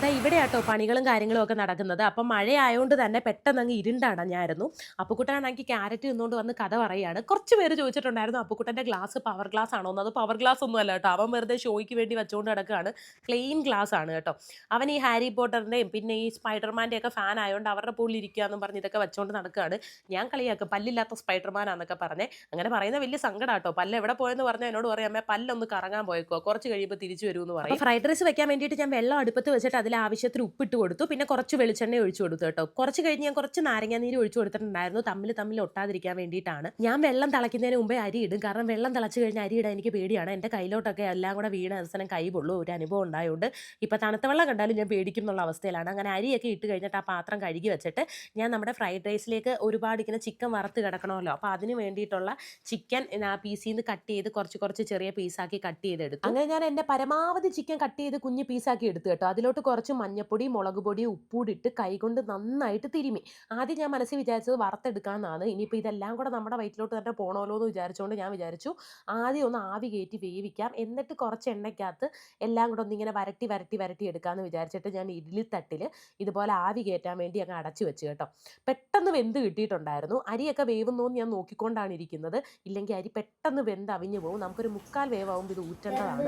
ഇവിടെ ആട്ടോ പണികളും കാര്യങ്ങളും ഒക്കെ നടക്കുന്നത്. അപ്പം മഴയായതുകൊണ്ട് തന്നെ പെട്ടെന്ന് അങ്ങ് ഇരുണ്ടടഞ്ഞായിരുന്നു അപ്പുക്കുട്ടനാണെങ്കിൽ ക്യാരറ്റ് നിന്നുകൊണ്ട് വന്ന് കഥ പറയുകയാണ്. കുറച്ച് പേര് ചോദിച്ചിട്ടുണ്ടായിരുന്നു അപ്പുക്കുട്ടന്റെ ഗ്ലാസ് പവർ ഗ്ലാസ് ആണോ? എന്ന്. അത് പവർ ഗ്ലാസ് ഒന്നും അല്ല കേട്ടോ. അവൻ വെറുതെ ഷോയ്ക്ക് വേണ്ടി വെച്ചുകൊണ്ട് കിടക്കുകയാണ് ക്ലെയിൻ ഗ്ലാസ് ആണ് കേട്ടോ. അവൻ ഈ ഹാരി പോട്ടറിന്റെയും പിന്നെ ഈ സ്പൈഡർമാന്റെ ഒക്കെ ഫാൻ ആയതുകൊണ്ട് അവരുടെ പുള്ളിൽ ഇരിക്കുക എന്നും പറഞ്ഞ് ഇതൊക്കെ വെച്ചുകൊണ്ട് നടക്കുകയാണ്. ഞാൻ കളിയാക്കും പല്ലില്ലാത്ത സ്പൈഡർമാനാന്നൊക്കെ പറഞ്ഞേ. അങ്ങനെ പറയുന്ന വലിയ സങ്കടം കേട്ടോ. പല്ല് എവിടെ പോയെന്ന് പറഞ്ഞാൽ എന്നോട് പറയാം അമ്മേ പല്ലൊന്ന് കറങ്ങാൻ പോയേക്കോ കുറച്ച് കഴിയുമ്പോൾ തിരിച്ചു വരുമെന്ന് പറയും. ഫ്രൈഡ് റൈസ് വെക്കാൻ വേണ്ടിയിട്ട് ഞാൻ വെള്ളം അടുപ്പത്ത് വെച്ചിട്ട് അതിൽ ആവശ്യത്തിന് ഉപ്പിട്ട് കൊടുത്തു. പിന്നെ കുറച്ച് വെളിച്ചെണ്ണ ഒഴിച്ചു കൊടുത്തു കേട്ടോ. കുറച്ച് കഴിഞ്ഞ് ഞാൻ കുറച്ച് നാരങ്ങ നീര് ഒഴിച്ചു കൊടുത്തിട്ടുണ്ടായിരുന്നു. തമ്മിൽ തമ്മിൽ ഒട്ടാതിരിക്കാൻ വേണ്ടിയിട്ടാണ്. ഞാൻ വെള്ളം തിളയ്ക്കുന്നതിന് മുമ്പേ അരി ഇടും. കാരണം വെള്ളം തിളച്ച് കഴിഞ്ഞാൽ അരി ഇടാൻ എനിക്ക് പേടിയാണ്. എന്റെ കയ്യിലോട്ടൊക്കെ എല്ലാം കൂടെ വീണ അവസരം കൈ പൊള്ളൂ. ഒരു അനുഭവം ഉണ്ടായതുകൊണ്ട് ഇപ്പോൾ തണുത്ത വെള്ളം കണ്ടാലും ഞാൻ പേടിക്കും എന്നുള്ള അവസ്ഥയിലാണ്. അങ്ങനെ അരിയൊക്കെ ഇട്ട് കഴിഞ്ഞിട്ട് ആ പാത്രം കഴുകി വെച്ചിട്ട് ഞാൻ നമ്മുടെ ഫ്രൈഡ് റൈസിലേക്ക് ഒരുപാട് ഇങ്ങനെ ചിക്കൻ വറുത്ത് കിടക്കണമല്ലോ. അപ്പോൾ അതിന് വേണ്ടിയിട്ടുള്ള ചിക്കൻ ആ പീസിൽ നിന്ന് കട്ട് ചെയ്ത് കുറച്ച് കുറച്ച് ചെറിയ പീസാക്കി കട്ട് ചെയ്തെടുത്തു. അങ്ങനെ ഞാൻ എന്റെ പരമാവധി ചിക്കൻ കട്ട് ചെയ്ത് കുഞ്ഞ് പീസാക്കി എടുത്തു കേട്ടോ. അതിലോട്ട് കുറച്ച് മഞ്ഞപ്പൊടി മുളക് പൊടി ഉപ്പൂടിട്ട് കൈകൊണ്ട് നന്നായിട്ട് തിരുമി. ആദ്യം ഞാൻ മനസ്സിൽ വിചാരിച്ചത് വറുത്തെടുക്കാമെന്നാണ് ഇനിയിപ്പോൾ ഇതെല്ലാം കൂടെ നമ്മുടെ വയറ്റിലോട്ട് തന്നെ പോകണമല്ലോ എന്ന് വിചാരിച്ചുകൊണ്ട് ഞാൻ വിചാരിച്ചു. ആദ്യം ഒന്ന് ആവി കയറ്റി വേവിക്കാം. എന്നിട്ട് കുറച്ച് എണ്ണയ്ക്കകത്ത് എല്ലാം കൂടെ ഒന്നിങ്ങനെ വരട്ടി വരട്ടി വരട്ടി എടുക്കാമെന്ന് വിചാരിച്ചിട്ട് ഞാൻ ഇഡ്ഡലി തട്ടിൽ ഇതുപോലെ ആവി കയറ്റാൻ വേണ്ടി അങ്ങ് അടച്ചു വെച്ച് കേട്ടോ. പെട്ടെന്ന് വെന്ത് കിട്ടിയിട്ടുണ്ടായിരുന്നു. അരിയൊക്കെ വേവുന്നോന്ന് ഞാൻ നോക്കിക്കൊണ്ടാണ് ഇരിക്കുന്നത്. ഇല്ലെങ്കിൽ അരി പെട്ടെന്ന് വെന്ത് അവിഞ്ഞു പോകും. നമുക്കൊരു മുക്കാൽ വേവാകുമ്പോൾ ഇത് ഊറ്റേണ്ടതാണ്.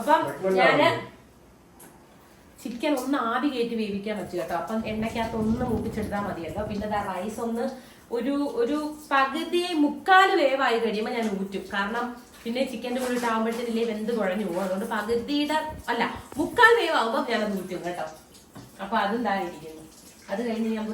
അപ്പം ഞാൻ ചിക്കൻ ഒന്ന് ആവി കയറ്റി വേവിക്കാൻ പറ്റും കേട്ടോ. അപ്പം എണ്ണയ്ക്കകത്ത് ഒന്ന് മൂപ്പിച്ചെടുത്താൽ മതിയല്ലോ. പിന്നെ ദാ റൈസ് ഒന്ന് ഒരു ഒരു പകുതി മുക്കാൽ വേവായി കഴിയുമ്പോൾ ഞാൻ ഊറ്റും. കാരണം പിന്നെ ചിക്കന്റെ കൂടെ ഇട്ടാകുമ്പോഴത്തേനില്ലേ വെന്ത് കുഴഞ്ഞു പോകും. അതുകൊണ്ട് പകുതിയുടെ അല്ല മുക്കാൽ വേവാകുമ്പോൾ ഞാനത് ഊറ്റും കേട്ടോ. അപ്പൊ അതുണ്ടായിരിക്കുന്നു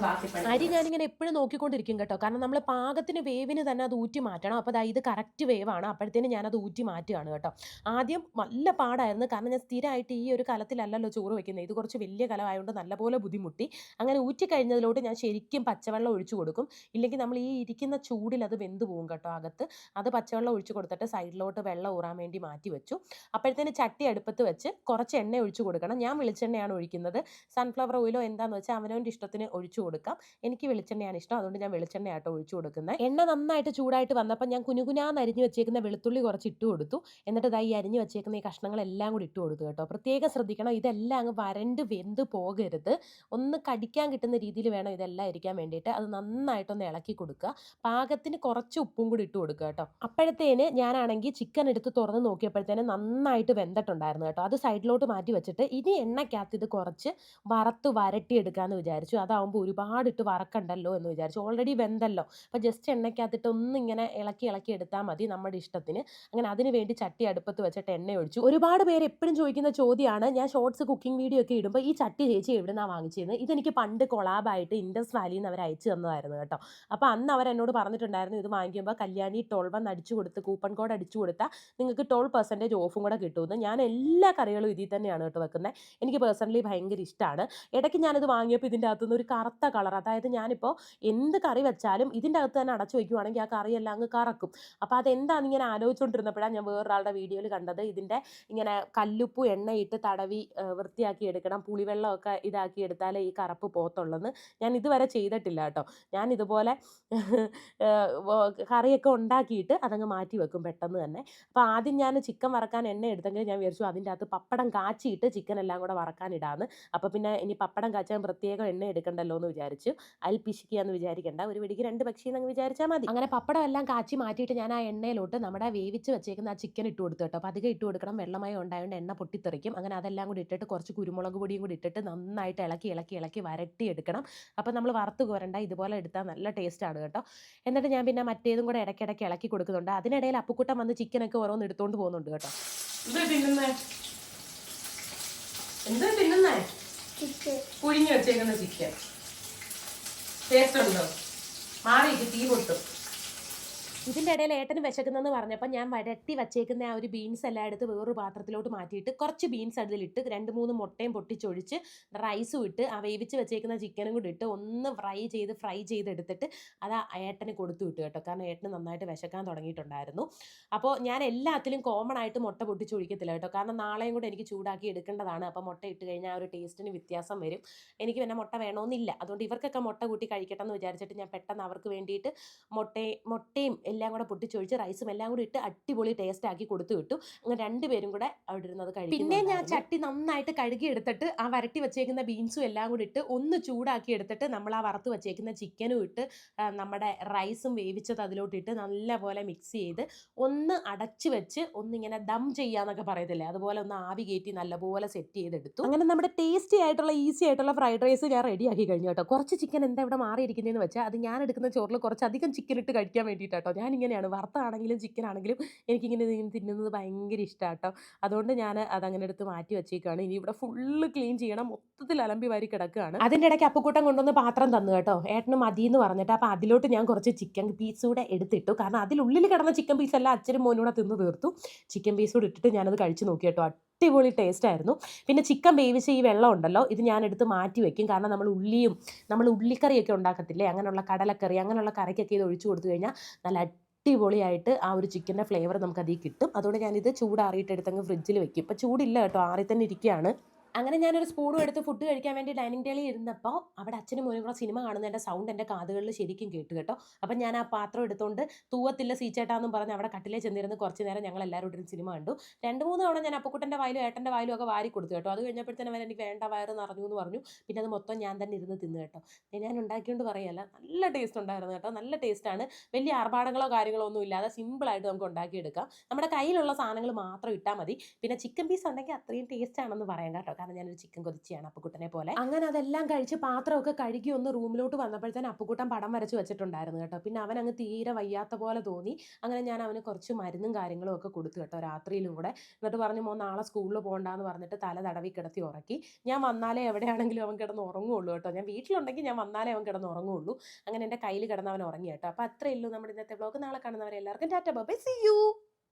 ബാക്കി അരി ഞാനിങ്ങനെ എപ്പോഴും നോക്കിക്കൊണ്ടിരിക്കും കേട്ടോ. കാരണം നമ്മൾ പാകത്തിന് വേവിന് തന്നെ അത് ഊറ്റി മാറ്റണം. അപ്പോൾ ഇത് കറക്റ്റ് വേവാണ് അപ്പോഴത്തേനും ഞാനത് ഊറ്റി മാറ്റുകയാണ് കേട്ടോ. ആദ്യം നല്ല പാടായിരുന്നു. കാരണം ഞാൻ സ്ഥിരമായിട്ട് ഈ ഒരു കലത്തിലല്ലല്ലോ ചോറ് വെക്കുന്നത് ഇത് കുറച്ച് വലിയ കലമായതുകൊണ്ട് നല്ലപോലെ ബുദ്ധിമുട്ടി. അങ്ങനെ ഊറ്റി കഴിഞ്ഞതിലോട്ട് ഞാൻ ശരിക്കും പച്ചവെള്ളം ഒഴിച്ചു കൊടുക്കും. ഇല്ലെങ്കിൽ നമ്മൾ ഈ ഇരിക്കുന്ന ചൂടിൽ അത് വെന്ത് പോകും കേട്ടോ അകത്ത്. അത് പച്ചവെള്ളം ഒഴിച്ചു കൊടുത്തിട്ട് സൈഡിലോട്ട് വെള്ളം ഊറാൻ വേണ്ടി മാറ്റി വെച്ചു. അപ്പോഴത്തേന് ചട്ടി അടുപ്പത്ത് വെച്ച് കുറച്ച് എണ്ണ ഒഴിച്ചു കൊടുക്കണം. ഞാൻ വെളിച്ചെണ്ണയാണ് ഒഴിക്കുന്നത്. സൺഫ്ലവർ ഓയിലോ എന്താണെന്ന് വെച്ചാൽ അവനവന്റെ ഇഷ്ടത്തിന് ഒഴിച്ചു കൊടുക്കാം. എനിക്ക് വെളിച്ചെണ്ണയാണ് ഇഷ്ടം. അതുകൊണ്ട് ഞാൻ വെളിച്ചെണ്ണ ആട്ടോ ഒഴിച്ചു കൊടുക്കുന്നത് എണ്ണ നന്നായിട്ട് ചൂടായിട്ട് വന്നപ്പോൾ ഞാൻ കുനുകുനാന്ന് അരിഞ്ഞു വെച്ചേക്കുന്ന വെളുത്തുള്ളി കുറച്ച് ഇട്ട് കൊടുത്തു. എന്നിട്ട് ഈ അരിഞ്ഞു വെച്ചേക്കുന്ന ഈ കഷ്ണങ്ങളെല്ലാം കൂടി ഇട്ട് കൊടുത്തു കേട്ടോ. പ്രത്യേകം ശ്രദ്ധിക്കണം. ഇതെല്ലാം അങ്ങ് വരണ്ട് വെന്ത് പോകരുത്. ഒന്ന് കടിക്കാൻ കിട്ടുന്ന രീതിയിൽ വേണം ഇതെല്ലാം ഇരിക്കാൻ വേണ്ടിയിട്ട്. അത് നന്നായിട്ടൊന്ന് ഇളക്കി കൊടുക്കുക. പാകത്തിന് കുറച്ച് ഉപ്പും കൂടി ഇട്ട് കൊടുക്കുക കേട്ടോ. അപ്പോഴത്തേന് ഞാനാണെങ്കിൽ ചിക്കൻ എടുത്ത് തുറന്ന് നോക്കിയപ്പോഴത്തേന് നന്നായിട്ട് വെന്തിട്ടുണ്ടായിരുന്നു കേട്ടോ. അത് സൈഡിലോട്ട് മാറ്റി വെച്ചിട്ട് ഇനി എണ്ണയ്ക്കകത്ത് ഇത് കുറച്ച് വറുത്ത് വരട്ടി എടുക്കാമെന്ന് വിചാരിച്ചു അതാവുമ്പോൾ ഒരുപാട് ഇട്ട് വറക്കണ്ടല്ലോ എന്ന് വിചാരിച്ചു. ഓൾറെഡി വെന്തല്ലോ. അപ്പോൾ ജസ്റ്റ് എണ്ണയ്ക്കകത്തിട്ട് ഒന്നിങ്ങനെ ഇളക്കി ഇളക്കി എടുത്താൽ മതി നമ്മുടെ ഇഷ്ടത്തിന്. അങ്ങനെ അതിന് വേണ്ടി ചട്ടി അടുപ്പത്ത് വെച്ചിട്ട് എണ്ണ ഒഴിച്ചു. ഒരുപാട് പേര് എപ്പോഴും ചോദിക്കുന്ന ചോദ്യമാണ് ഞാൻ ഷോർട്സ് കുക്കിംഗ് വീഡിയോ ഒക്കെ ഇടുമ്പോൾ ഈ ചട്ടി ചേച്ചി എവിടെ നിന്നാണ് വാങ്ങിച്ചിരുന്നത് ഇതെനിക്ക് പണ്ട് കൊളാബായിട്ട് ഇൻഡസ് വാലിയിൽ നിന്ന് അവർ അയച്ചു തന്നതായിരുന്നു കേട്ടോ. അപ്പോൾ അന്ന് അവർ എന്നോട് പറഞ്ഞിട്ടുണ്ടായിരുന്നു ഇത് വാങ്ങിക്കുമ്പോൾ കല്യാണി ടോൾ വന്ന് അടിച്ചു കൊടുത്ത് കൂപ്പൺ കോഡ് അടിച്ചു കൊടുത്താൽ നിങ്ങൾക്ക് ടോൾ പെർസെന്റേജ് ഓഫും കൂടെ കിട്ടുമെന്ന്. ഞാൻ എല്ലാ കറികളും ഇതിൽ തന്നെയാണ് കേട്ടോ വെക്കുന്നത് എനിക്ക് പേഴ്സണലി ഭയങ്കര ഇഷ്ടമാണ് ഇടയ്ക്ക് ഞാനത് വാങ്ങിയപ്പോൾ ഇതിന്റെ അകത്തുനിന്ന് ഒരു കറുത്ത കളർ. അതായത് ഞാനിപ്പോൾ എന്ത് കറി വെച്ചാലും ഇതിന്റെ അകത്ത് തന്നെ അടച്ചു വയ്ക്കുവാണെങ്കിൽ ആ കറിയെല്ലാം അങ്ങ് കറക്കും. അപ്പോൾ അതെന്താണെന്ന് ഇങ്ങനെ ആലോചിച്ചുകൊണ്ടിരുന്നപ്പോഴാണ് ഞാൻ വേറൊരാളുടെ വീഡിയോയിൽ കണ്ടത്. ഇതിന്റെ ഇങ്ങനെ കല്ലുപ്പു എണ്ണയിട്ട് തടവി വൃത്തിയാക്കി എടുക്കണം. പുളിവെള്ളമൊക്കെ ഇതാക്കി എടുത്താലേ ഈ കറപ്പ് പോത്തുള്ളെന്ന് ഞാൻ ഇതുവരെ ചെയ്തിട്ടില്ല കേട്ടോ. ഞാൻ ഇതുപോലെ കറിയൊക്കെ ഉണ്ടാക്കിയിട്ട് അതങ്ങ് മാറ്റി വെക്കും പെട്ടെന്ന് തന്നെ. അപ്പോൾ ആദ്യം ഞാൻ ചിക്കൻ വറക്കാൻ എണ്ണ എടുത്തെങ്കിൽ ഞാൻ വിചാരിച്ചു അതിന്റെ അകത്ത് പപ്പടം കാച്ചിയിട്ട് ചിക്കൻ എല്ലാം കൂടെ വറക്കാൻ ഇടാന്ന്. അപ്പോൾ പിന്നെ ഇനി പപ്പടം കാച്ചാൻ പ്രത്യേകം എണ്ണ എടുക്കണ്ടല്ലോ എന്ന് വിചാരിച്ചു പിശിക്കുക എന്ന് വിചാരിക്കേണ്ട. ഒരു വെടിക്ക് രണ്ട് പക്ഷി എന്നങ്ങ് വിചാരിച്ചാൽ മതി. അങ്ങനെ പപ്പടം എല്ലാം കാച്ചി മാറ്റിയിട്ട് ഞാൻ ആ എണ്ണയിലോട്ട് നമ്മുടെ വേവിച്ച് വെച്ചേക്കുന്ന ആ ചിക്കൻ ഇട്ട് കൊടുത്തു കേട്ടോ. അപ്പോൾ അധികം ഇട്ട് കൊടുക്കണം. വെള്ളമയം ഉണ്ടായതുകൊണ്ട് എണ്ണ പൊട്ടിത്തെറിക്കും. അങ്ങനെ അതെല്ലാം കൂടി ഇട്ടിട്ട് കുറച്ച് കുരുമുളക് പൊടിയും കൂടി ഇട്ടിട്ട് നന്നായിട്ട് ഇളക്കി ഇളക്കി ഇളക്കി വരട്ടി എടുക്കണം അപ്പോൾ നമ്മൾ വറുത്ത് കോരണ്ട. ഇതുപോലെ എടുത്താൽ നല്ല ആണ് കേട്ടോ. എന്നിട്ട് ഞാൻ പിന്നെ മറ്റേതും കൂടെ ഇടയ്ക്കിടയ്ക്ക് ഇളക്കി കൊടുക്കുന്നുണ്ട്. അതിനിടയിൽ അപ്പുക്കുട്ടൻ വന്ന് ചിക്കനൊക്കെ ഓരോന്ന് എടുത്തുകൊണ്ട് പോകുന്നുണ്ട് കേട്ടോ. എന്താ തിന്നുന്നേ? എന്താ തിന്നുന്നേ? പുഴിഞ്ഞു വെച്ചേക്കുന്ന ചിക്കൻ. ടേസ്റ്റ് ഉണ്ടോ? മാറിയിട്ട് തീ പൊട്ടും. ഇതിന്റെ ഇടയിൽ ഏട്ടന് വിശക്കുന്നെന്ന് പറഞ്ഞപ്പോൾ ഞാൻ വരട്ടി വച്ചേക്കുന്ന ആ ഒരു ബീൻസ് എല്ലാം എടുത്ത് വേറൊരു പാത്രത്തിലോട്ട് മാറ്റിയിട്ട് കുറച്ച് ബീൻസ് അതിലിട്ട് രണ്ട് മൂന്ന് മുട്ടയും പൊട്ടിച്ചൊഴിച്ച് റൈസും ഇട്ട് ആ വേവിച്ച് വെച്ചേക്കുന്ന ചിക്കനും കൂടി ഇട്ട് ഒന്ന് ഫ്രൈ ചെയ്ത് ഫ്രൈ ചെയ്തെടുത്തിട്ട് അത് ഏട്ടന് കൊടുത്തു വിട്ടു കേട്ടോ. കാരണം ഏട്ടന് നന്നായിട്ട് വിശക്കാൻ തുടങ്ങിയിട്ടുണ്ടായിരുന്നു. അപ്പോൾ ഞാൻ എല്ലാത്തിലും കോമൺ ആയിട്ട് മുട്ട പൊട്ടിച്ചൊഴിക്കത്തില്ല കേട്ടോ. കാരണം നാളെയും കൂടെ എനിക്ക് ചൂടാക്കി എടുക്കേണ്ടതാണ്. അപ്പോൾ മുട്ട ഇട്ട് കഴിഞ്ഞാൽ ആ ഒരു ടേസ്റ്റിന് വ്യത്യാസം വരും. എനിക്ക് പിന്നെ മുട്ട വേണമെന്നില്ല അതുകൊണ്ട് ഇവർക്കൊക്കെ മുട്ട കൂട്ടി കഴിക്കട്ടെ എന്ന് വിചാരിച്ചിട്ട് ഞാൻ പെട്ടെന്ന് അവർക്ക് വേണ്ടിയിട്ട് മുട്ടയും മുട്ടയും എല്ലാം കൂടെ പൊട്ടിച്ചൊഴിച്ച് റൈസും എല്ലാം കൂടി ഇട്ട് അടിപൊളി ടേസ്റ്റ് ആക്കി കൊടുത്തു വിട്ടു. അങ്ങനെ രണ്ടുപേരും കൂടെ അവിടെ ഇരുന്നത് കഴിക്കും പിന്നെ ഞാൻ ചട്ടി നന്നായിട്ട് കഴുകി എടുത്തിട്ട് ആ വരട്ടി വെച്ചേക്കുന്ന ബീൻസും എല്ലാം കൂടി ഇട്ട് ഒന്ന് ചൂടാക്കി എടുത്തിട്ട് നമ്മൾ ആ വറുത്ത് വെച്ചേക്കുന്ന ചിക്കനും ഇട്ട് നമ്മുടെ റൈസും വേവിച്ചത് അതിലോട്ടിട്ട് നല്ലപോലെ മിക്സ് ചെയ്ത് ഒന്ന് അടച്ച് വെച്ച് ഒന്നിങ്ങനെ ദം ചെയ്യാന്നൊക്കെ പറയത്തില്ലേ? അതുപോലെ ഒന്ന് ആവി കയറ്റി നല്ലപോലെ സെറ്റ് ചെയ്തെടുത്തു. അങ്ങനെ നമ്മുടെ ടേസ്റ്റി ആയിട്ടുള്ള ഈസി ആയിട്ടുള്ള ഫ്രൈഡ് റൈസ് ഞാൻ റെഡി ആക്കി കഴിഞ്ഞു കേട്ടോ. കുറച്ച് ചിക്കൻ എന്താ ഇവിടെ മാറിയിരിക്കുന്നതെന്ന് വെച്ചാൽ അത് ഞാൻ എടുക്കുന്ന ചോറിൽ കുറച്ച് അധികം ചിക്കൻ ഇട്ട് കഴിക്കാൻ വേണ്ടിയിട്ടാട്ടോ. ഞാൻ ഇങ്ങനെയാണ് വറുത്താണെങ്കിലും ചിക്കൻ ആണെങ്കിലും എനിക്കിങ്ങനെ തിന്നുന്നത് ഭയങ്കര ഇഷ്ടമാണ് കേട്ടോ അതുകൊണ്ട് ഞാൻ അതങ്ങനെ എടുത്ത് മാറ്റി വെച്ചേക്കാണ്. ഇനി ഇവിടെ ഫുള്ള് ക്ലീൻ ചെയ്യണം. മൊത്തത്തിൽ അലമ്പി വാരി കിടക്കുകയാണ് അതിന്റെ ഇടയ്ക്ക് അപ്പുക്കൂട്ടം കൊണ്ടുവന്ന് പാത്രം തന്നു കേട്ടോ. ഏട്ടന് മതി എന്ന് പറഞ്ഞിട്ട് അപ്പോൾ അതിലോട്ട് ഞാൻ കുറച്ച് ചിക്കൻ പീസ് കൂടെ എടുത്തിട്ടു. കാരണം അതിലുള്ളിൽ കിടന്ന ചിക്കൻ പീസ് എല്ലാം അച്ഛനും മോനും കൂടെ തിന്ന് തീർത്തു. ചിക്കൻ പീസ് കൂടെ ഇട്ടിട്ട് ഞാനത് കഴിച്ച് നോക്കി കേട്ടോ. അടിപൊളി ടേസ്റ്റ് ആയിരുന്നു. പിന്നെ ചിക്കൻ വേവിച്ച ഈ വെള്ളം ഉണ്ടല്ലോ ഇത് ഞാൻ എടുത്ത് മാറ്റി വെക്കും. കാരണം നമ്മൾ ഉള്ളിയും നമ്മൾ ഉള്ളിക്കറിയൊക്കെ ഉണ്ടാക്കത്തില്ലേ? അങ്ങനെയുള്ള കടലക്കറി അങ്ങനെയുള്ള കറിക്കൊക്കെ ഇത് ഒഴിച്ചു കൊടുത്തു കഴിഞ്ഞാൽ നല്ല അടിപൊളിയായിട്ട് ആ ഒരു ചിക്കന്റെ ഫ്ലേവർ നമുക്ക് അതിൽ കിട്ടും. അതുകൊണ്ട് ഞാനിത് ചൂടാറിയിട്ട് എടുത്തങ്ങ് ഫ്രിഡ്ജിൽ വെക്കും. ഇപ്പം ചൂടില്ല കേട്ടോ. ആറി തന്നെ ഇരിക്കുകയാണ് അങ്ങനെ ഞാനൊരു സ്പൂണും എടുത്ത് ഫുഡ് കഴിക്കാൻ വേണ്ടി ഡൈനിങ് ടേബിളിൽ ഇരുന്നപ്പോൾ അവിടെ അച്ഛനും മോനും കൂടെ സിനിമ കാണുന്നതിന്റെ സൗണ്ട് എന്റെ കാതുകളിൽ ശരിക്കും കേട്ടു കേട്ടോ. അപ്പം ഞാൻ ആ പാത്രം എടുത്തുകൊണ്ട് തൂവത്തില്ല സീച്ചേട്ടാന്നും പറഞ്ഞ് അവിടെ കട്ടിലേ ചെന്നിരുന്ന് കുറച്ച് നേരം ഞങ്ങൾ എല്ലാവരും ഇരുന്ന് സിനിമ കണ്ടു. രണ്ട് മൂന്ന് തവണ ഞാൻ അപ്പക്കുട്ടന്റെ വായിലും ഏട്ടന്റെ വായിലും ഒക്കെ വാരി കൊടുത്തു കേട്ടോ. അത് കഴിഞ്ഞപ്പോഴത്തേനും അവൻ എനിക്ക് വേണ്ട വയറ് നിറഞ്ഞു എന്ന് പറഞ്ഞു. പിന്നെ അത് മൊത്തം ഞാൻ തന്നെ ഇരുന്ന് തിന്നു കേട്ടോ. ഞാൻ ഉണ്ടാക്കിയോണ്ട് പറയല്ല നല്ല ടേസ്റ്റ് ഉണ്ടായിരുന്നു കേട്ടോ. നല്ല ടേസ്റ്റാണ് വലിയ ആർഭാടങ്ങളോ കാര്യങ്ങളോ ഒന്നും ഇല്ലാതെ സിമ്പിളായിട്ട് നമുക്ക് ഉണ്ടാക്കിയെടുക്കാം. നമ്മുടെ കയ്യിലുള്ള സാധനങ്ങൾ മാത്രം ഇട്ടാൽ മതി. പിന്നെ ചിക്കൻ പീസ് ഉണ്ടെങ്കിൽ അത്രയും ടേസ്റ്റ് ആണെന്ന് പറയാം കേട്ടോ. കാരണം ഒരു ചിക്കൻ കൊതിച്ചിയാണ് അപ്പുക്കുട്ടനെ പോലെ. അങ്ങനെ അതെല്ലാം കഴിച്ച് പാത്രമൊക്കെ കഴുകി ഒന്ന് റൂമിലോട്ട് വന്നപ്പോഴത്തേന് അപ്പുക്കുട്ടൻ പടം വരച്ച് വെച്ചിട്ടുണ്ടായിരുന്നു കേട്ടോ. പിന്നെ അവൻ അങ്ങ് തീരെ വയ്യാത്ത പോലെ തോന്നി. അങ്ങനെ ഞാൻ അവന് കുറച്ച് മരുന്നും കാര്യങ്ങളും ഒക്കെ കൊടുത്തു കേട്ടോ രാത്രിയിലും കൂടെ. എന്നിട്ട് പറഞ്ഞു മോ നാളെ സ്കൂളിൽ പോകണ്ടെന്ന് പറഞ്ഞിട്ട് തല തടവി കിടത്തി ഉറക്കി. ഞാൻ വന്നാലേ എവിടെയാണെങ്കിലും അവൻ കിടന്ന് ഉറങ്ങുള്ളൂ കേട്ടോ. ഞാൻ വീട്ടിലുണ്ടെങ്കിൽ ഞാൻ വന്നാലേ അവൻ കിടന്ന് ഉറങ്ങുള്ളൂ. അങ്ങനെ എന്റെ കയ്യിൽ കിടന്ന് അവൻ ഉറങ്ങി കേട്ടോ. അപ്പോൾ അത്രയേ ഉള്ളൂ നമ്മുടെ ഇന്നത്തെ ബ്ലോഗ് നാളെ കാണുന്നവരെ എല്ലാവർക്കും ടാറ്റ ബൈ സി യു